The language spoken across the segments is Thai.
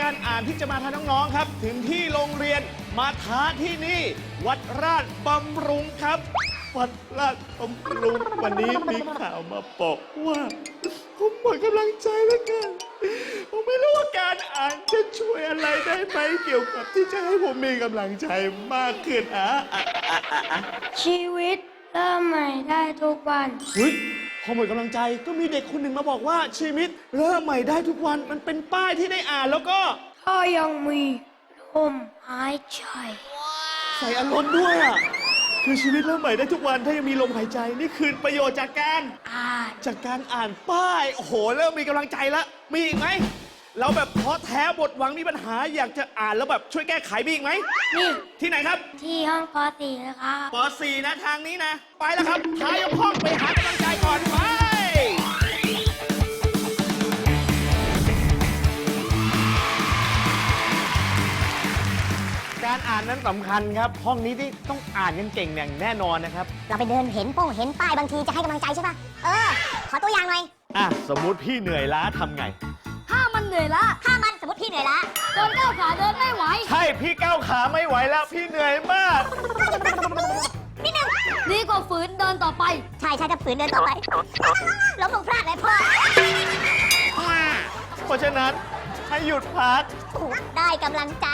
การอ่านที่จะมาทาน้องๆครับ ถึงที่โรงเรียนมาท้าที่นี่ วัดราชบำรุงครับ วัดราชบำรุงวันนี้มีข่าวมาบอกว่า ผมหมดกำลังใจแล้วกัน ผมไม่รู้ว่าการอ่านจะช่วยอะไรได้ไหมเกี่ยวกับที่จะให้ผมมีกำลังใจมากขึ้นอะอะอะอะอะชีวิตเริ่มใหม่ได้ทุกวันเฮ้ยพ อหมดกำลังใจก็มีเด็กคนหนึ่งมาบอกว่าชีวิตเริ่มใหม่ได้ทุกวันมันเป็นป้ายที่ได้อ่านแล้วก็ก็ยังมีลมหายใจใส่อารมณ์ด้วยอะคือชีวิตเริ่มใหม่ได้ทุกวันถ้ายังมีลมหายใจนี่คือประโยชน์จากการอ่านจากการอ่านป้ายโอ้โหเริ่มมีกำลังใจแล้วมีอีกไหมเราแบบท้อแท้บทหวังมีปัญหาอยากจะอ่านแล้วแบบช่วยแก้ไขมีอีกไหมนี่ที่ไหนครับที่ห้องป .4 นะครับป .4 นะทางนี้นะ ไปแล้วครับท้ายกห้องไปหากำลังใจก่อน อ่านนั้นสำคัญครับ ห้องนี้ที่ต้องอ่านกันเก่งอย่างแน่นอนนะครับ เราไปเดินเห็นโป้งเห็นป้ายบางทีจะให้กำลังใจใช่ป่ะ เออ ขอตัวอย่างหน่อยอะสมมุติพี่เหนื่อยล้าทำไง ถ้ามันเหนื่อยละถ้ามันสมมติพี่เหนื่อยละจนก้าวขาเดินไม่ไหว ใช่พี่ก้าวขาไม่ไหวแล้วพี่เหนื่อยมาก นิดนึง ดีกว่าฝืนเดินต่อไป ใช่ใช่ถ้าฝืนเดินต่อไปล้มลงพลาดเลยพ่อ เพราะฉะนั้นให้หยุดพัก ได้กำลังใจ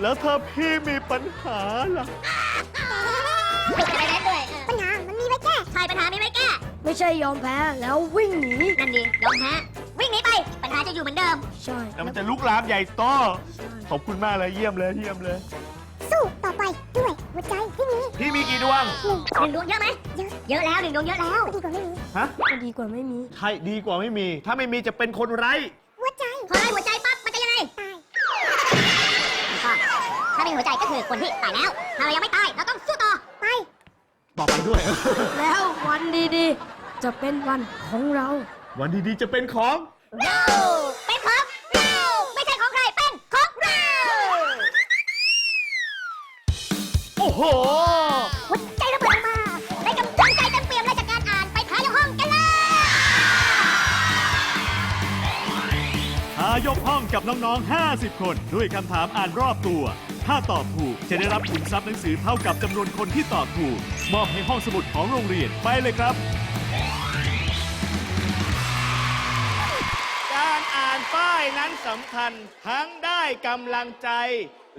แล้วถ้าพี่มีปัญหาล่ะฝึกอะไรได้ด้วยปัญหา มันมีไว้แก้ใช่ปัญหามีไว้แก้ ไม่ใช่ยอมแพ้แล้ววิ่งหนี นั่นดียอมแพ้วิ่งหนีไป ปัญหาจะอยู่เหมือนเดิม ใช่แต่มันจะลุกลามใหญ่โตขอบคุณมากเลยเยี่ยมเลยเยี่ยมเลย สู้ต่อไปด้วยหัวใจที่มีพี่มีกี่ดวงหนึ่งดวงเยอะไหมเยอะเยอะแล้วหนึ่งดวงเยอะแล้ว ดีกว่าไม่มี ฮะ ก็ดีกว่าไม่มี ใช่ดีกว่าไม่มี ถ้าไม่มีจะเป็นคนไร้ คือคนที่ตายแล้วถ้าเรายังไม่ตาย เราต้องสู้ต่อ ไป ต่อไปด้วย แล้ววันดีๆ จะเป็นวันของเรา วันดีๆจะเป็นของเราเป็นของเรา ไม่ใช่ของใคร เป็นของเรา โอ้โห หัวใจระเบิดมา ได้กำลังใจเต็มเปี่ยมเลยจากการอ่าน ไปท้ายห้องกันเลยหายกห้องกับน้องๆ 50 คน ด้วยคำถามอ่านรอบตัว ถ้าตอบถูกจะได้รับขุนทรัพย์หนังสือเท่ากับจำนวนคนที่ตอบถูก มอบให้ห้องสมุดของโรงเรียนไปเลยครับ การอ่านป้ายนั้นสำคัญทั้งได้กำลังใจ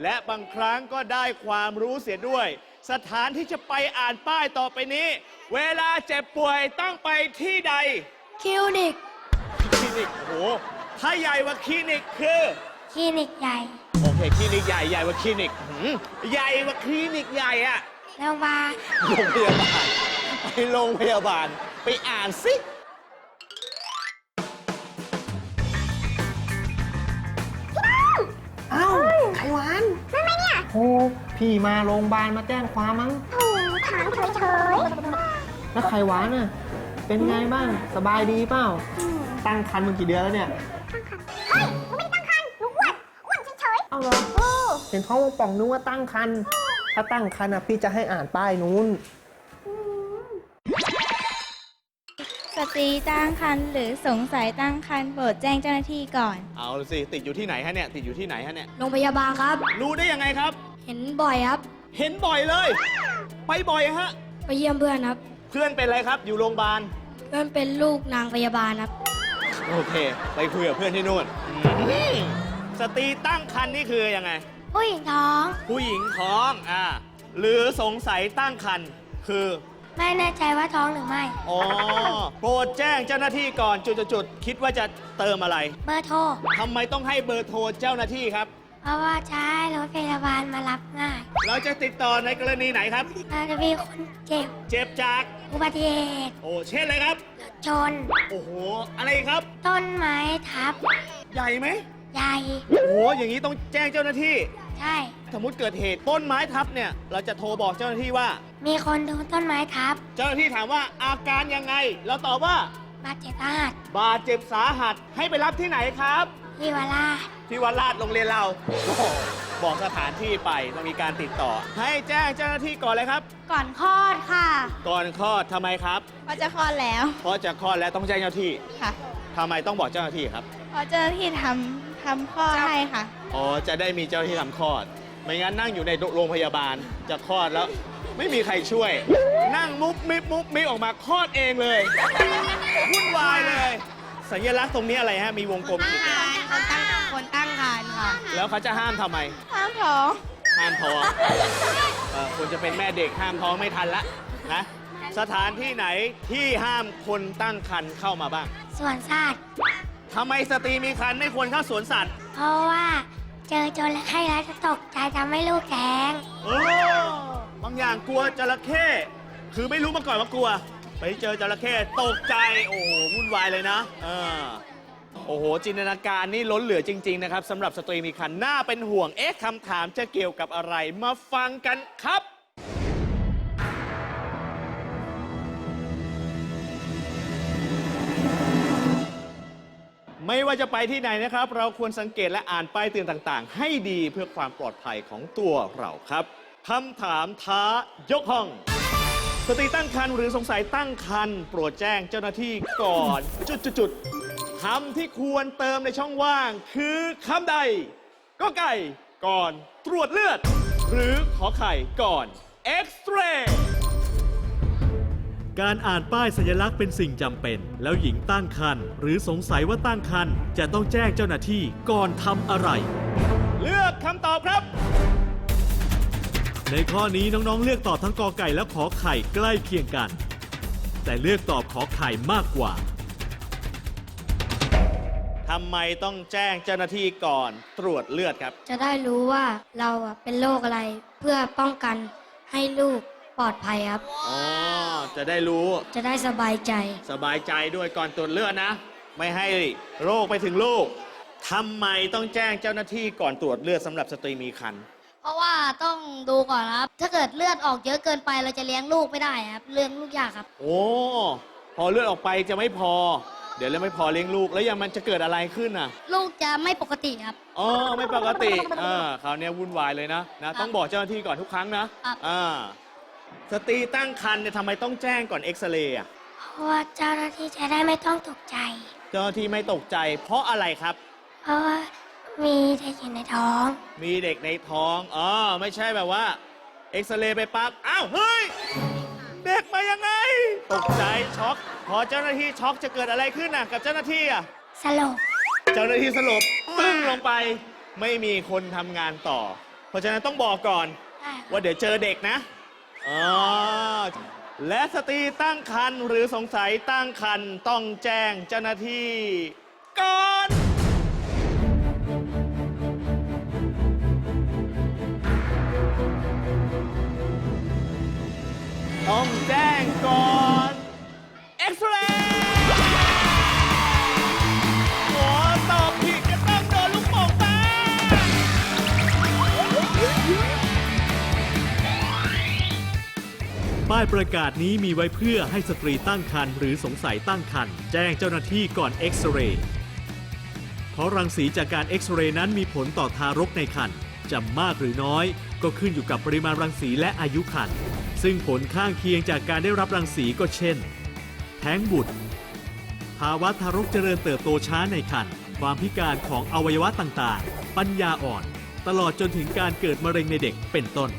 และบางครั้งก็ได้ความรู้เสียด้วย สถานที่จะไปอ่านป้ายต่อไปนี้ เวลาเจ็บป่วยต้องไปที่ใดคิวนิกคลินิกโอ้โหถ้าใหญ่กว่าคลินิกคือ คลินิกใหญ่ โอเคคลินิกใหญ่ใหญ่กว่าคลินิกหืมใหญ่กว่าคลินิกใหญ่อะโรงพยาบาลโรงพยาบาลไปโรงพยาบาลไปอ่านสิเอ้าไขหวานนั่นไหมเนี่ยโอ้พี่มาโรงพยาบาลมาแจ้งความมั้งโอ้ถามเฉยแล้วไขหวานน่ะเป็นไงบ้างสบายดีเปล่าตั้งครรภ์มากี่เดือนแล้วเนี่ยๆเฮ้ยหนูไม่ได้ตั้งคันหนูอ้วนอ้วน เฉยเอาเหรอเห็นท้องป่องนึกว่าตั้งครรภ์ถ้าตั้งครรภ์อะพี่จะให้อ่านป้ายนู้น สตรีตั้งครรภ์หรือสงสัยตั้งครรภ์โปรดแจ้งเจ้าหน้าที่ก่อน เอาสิ ติดอยู่ที่ไหนฮะเนี่ย ติดอยู่ที่ไหนฮะเนี่ย โรงพยาบาลครับ รู้ได้ยังไงครับ เห็นบ่อยครับ เห็นบ่อยเลย ไปบ่อยฮะ ไปเยี่ยมเพื่อนครับ เพื่อนเป็นอะไรครับ อยู่โรงพยาบาล เพื่อนเป็นลูกนางพยาบาลครับ โอเค ไปคุยกับเพื่อนที่นู่นอืม สตรีตั้งครรภ์นี่คือยังไง ผู้หญิงท้อง ผู้หญิงท้องอ่าหรือสงสัยตั้งครรภ์คือไม่แน่ใจว่าท้องหรือไม่ อ๋อโปรดแจ้งเจ้าหน้าที่ก่อนจุดๆๆคิดว่าจะเติมอะไรเบอร์โทร ทำไมต้องให้เบอร์โทรเจ้าหน้าที่ครับ เพราะว่าใช้รถพยาบาลมารับง่ายเราจะติดต่อในกรณีไหนครับ เราจะมีคนเจ็บเจ็บจาก อุบัติเหตุโอ้เช่นอะไรครับ รถชน โอ้โห อะไรครับ ต้นไม้ทับ ใหญ่ไหม ใหญ่โอ้โหอย่างนี้ต้องแจ้งเจ้าหน้าที่ ใช่ สมมติเกิดเหตุต้นไม้ทับเนี่ย เราจะโทรบอกเจ้าหน้าที่ว่า มีคนโดนต้นไม้ทับเจ้าหน้าที่ถามว่าอาการยังไง เราตอบว่า บาดเจ็บสาหัสบาดเจ็บสาหัสให้ไปรับที่ไหนครับ ที่วราชที่วัดลาดโรงเรียนเราโอ้โหบอกสถานที่ไปต้องมีการติดต่อ ให้แจ้งเจ้าหน้าที่ก่อนเลยครับ ก่อนคลอดค่ะก่อนคลอดทำไมครับว่าจะคลอดแล้วเพราะจะคลอดแล้วต้องแจ้งเจ้าหน้าที่ค่ะ ทำไมต้องบอกเจ้าหน้าที่ครับเพราะเจ้าหน้าที่ทำ ทำข้อให้ค่ะ อ๋อ จะได้มีเจ้าหน้าที่ทำคลอด ไม่งั้นนั่งอยู่ในโรงพยาบาลจะคลอดแล้ว ไม่มีใครช่วย นั่งมุบมิบมุบมิบออกมาคลอดเองเลยวุ่นวายเลย สัญลักษณ์ตรงนี้อะไรฮะ มีวงกลมติดคนตั้งคนตั้งครรภ์ค่ะแล้วเขาจะห้ามทำไม ห้ามท้องห้ามท้องเอ่อควรจะเป็นแม่เด็กห้ามท้องไม่ทันละนะ สถานที่ไหนที่ห้ามคนตั้งครรภ์เข้ามาบ้างส่วนสัตว์ ทำไมสตรีมีครรภ์ไม่ควรเข้าสวนสัตว์เพราะว่าเจอจระเข้แล้วจะตกใจทำให้ลูกแท้งโอ้บางอย่างกลัวจระเข้คือไม่รู้มาก่อนว่ากลัว ไปเจอจระเข้ตกใจ โอ้โหวุ่นวายเลยนะเออโอ้โห จินตนาการนี่ล้นเหลือจริง ๆ นะครับสำหรับสตรีมีครรภ์น่าเป็นห่วงเอ๊ะคำถามจะเกี่ยวกับอะไรมาฟังกันครับ ไม่ว่าจะไปที่ไหนนะครับ เราควรสังเกตและอ่านป้ายเตือนต่างๆ ให้ดีเพื่อความปลอดภัยของตัวเราครับคำถามท้ายกห้อง สตรีตั้งครรภ์หรือสงสัยตั้งครรภ์โปรดแจ้งเจ้าหน้าที่ก่อน จุดๆๆคำที่ควรเติมในช่องว่าง คือคำใด ก็ไก่ก่อนตรวจเลือด หรือขอไข่ก่อนเอ็กซเรย์ การอ่านป้ายสัญลักษณ์เป็นสิ่งจำเป็น แล้วหญิงตั้งครรภ์หรือสงสัยว่าตั้งครรภ์จะต้องแจ้งเจ้าหน้าที่ก่อนทำอะไร เลือกคำตอบครับ ในข้อนี้น้องๆ เลือกตอบทั้งกอไก่และขอไข่ใกล้เคียงกัน แต่เลือกตอบขอไข่มากกว่า ทำไมต้องแจ้งเจ้าหน้าที่ก่อนตรวจเลือดครับ จะได้รู้ว่าเราอะเป็นโรคอะไรเพื่อป้องกันให้ลูก ปลอดภัยครับ อ๋อ จะได้รู้จะได้สบายใจ สบายใจด้วยก่อนตรวจเลือดนะ ไม่ให้โรคไปถึงลูกทำไมต้องแจ้งเจ้าหน้าที่ก่อนตรวจเลือดสำหรับสตรีมีครรภ์เพราะว่าต้องดูก่อนครับ ถ้าเกิดเลือดออกเยอะเกินไปเราจะเลี้ยงลูกไม่ได้ครับ เลี้ยงลูกยากครับ โอ้พอเลือดออกไปจะไม่พอ เดี๋ยวแล้วไม่พอเลี้ยงลูกแล้วยังมันจะเกิดอะไรขึ้นน่ะ ลูกจะไม่ปกติครับ อ๋อไม่ปกติเออคราวเนี้ยวุ่นวายเลยนะนะ ต้องบอกเจ้าหน้าที่ก่อนทุกครั้งนะครับ อ่า สตรีตั้งครรภ์เนี่ยทำไมต้องแจ้งก่อนเอ็กซเรย์อะเพราะว่าเจ้าหน้าที่จะได้ไม่ต้องตกใจ เจ้าหน้าที่ไม่ตกใจเพราะอะไรครับ เพราะว่ามีเด็กอยู่ในท้อง มีเด็กในท้องอ๋อไม่ใช่แบบว่า เอ็กซเรย์ไปปั๊บอ้าวเฮ้ย เด็กมายังไง ตกใจช็อกพอเจ้าหน้าที่ช็อกจะเกิดอะไรขึ้นน่ะ กับเจ้าหน้าที่อะสลบ เจ้าหน้าที่สลบตึ้งลงไปไม่มีคนทำงานต่อ เพราะฉะนั้นต้องบอกก่อน ว่าเดี๋ยวเจอเด็กนะ อ๋อและสตรีตั้งครรภ์หรือสงสัยตั้งครรภ์ต้องแจ้งเจ้าหน้าที่ก่อน ป้ายประกาศนี้มีไว้เพื่อให้สตรีตั้งครรภ์หรือสงสัยตั้งครรภ์แจ้งเจ้าหน้าที่ก่อนเอ็กซเรย์เพราะรังสีจากการเอ็กซเรย์นั้นมีผลต่อทารกในครรภ์จะมากหรือน้อย ก็ขึ้นอยู่กับปริมาณรังสีและอายุครรภ์ซึ่งผลข้างเคียงจากการได้รับรังสีก็เช่น แท้งบุตร ภาวะทารกเจริญเติบโตช้าในครรภ์ความพิการของอวัยวะต่างๆ ปัญญาอ่อน ตลอดจนถึงการเกิดมะเร็งในเด็กเป็นต้น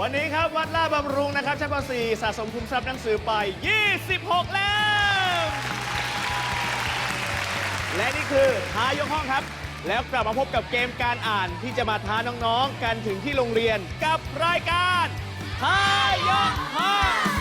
วันนี้ครับวัดลาดบำรุงนะครับชั้นป .4 สะสมคุมทรัพย์หนังสือไป 26แล้วและนี่คือท้ายกห้องครับ แล้วกลับมาพบกับเกมการอ่านที่จะมาท้าน้องๆ กันถึงที่โรงเรียนกับรายการท้ายกห้อง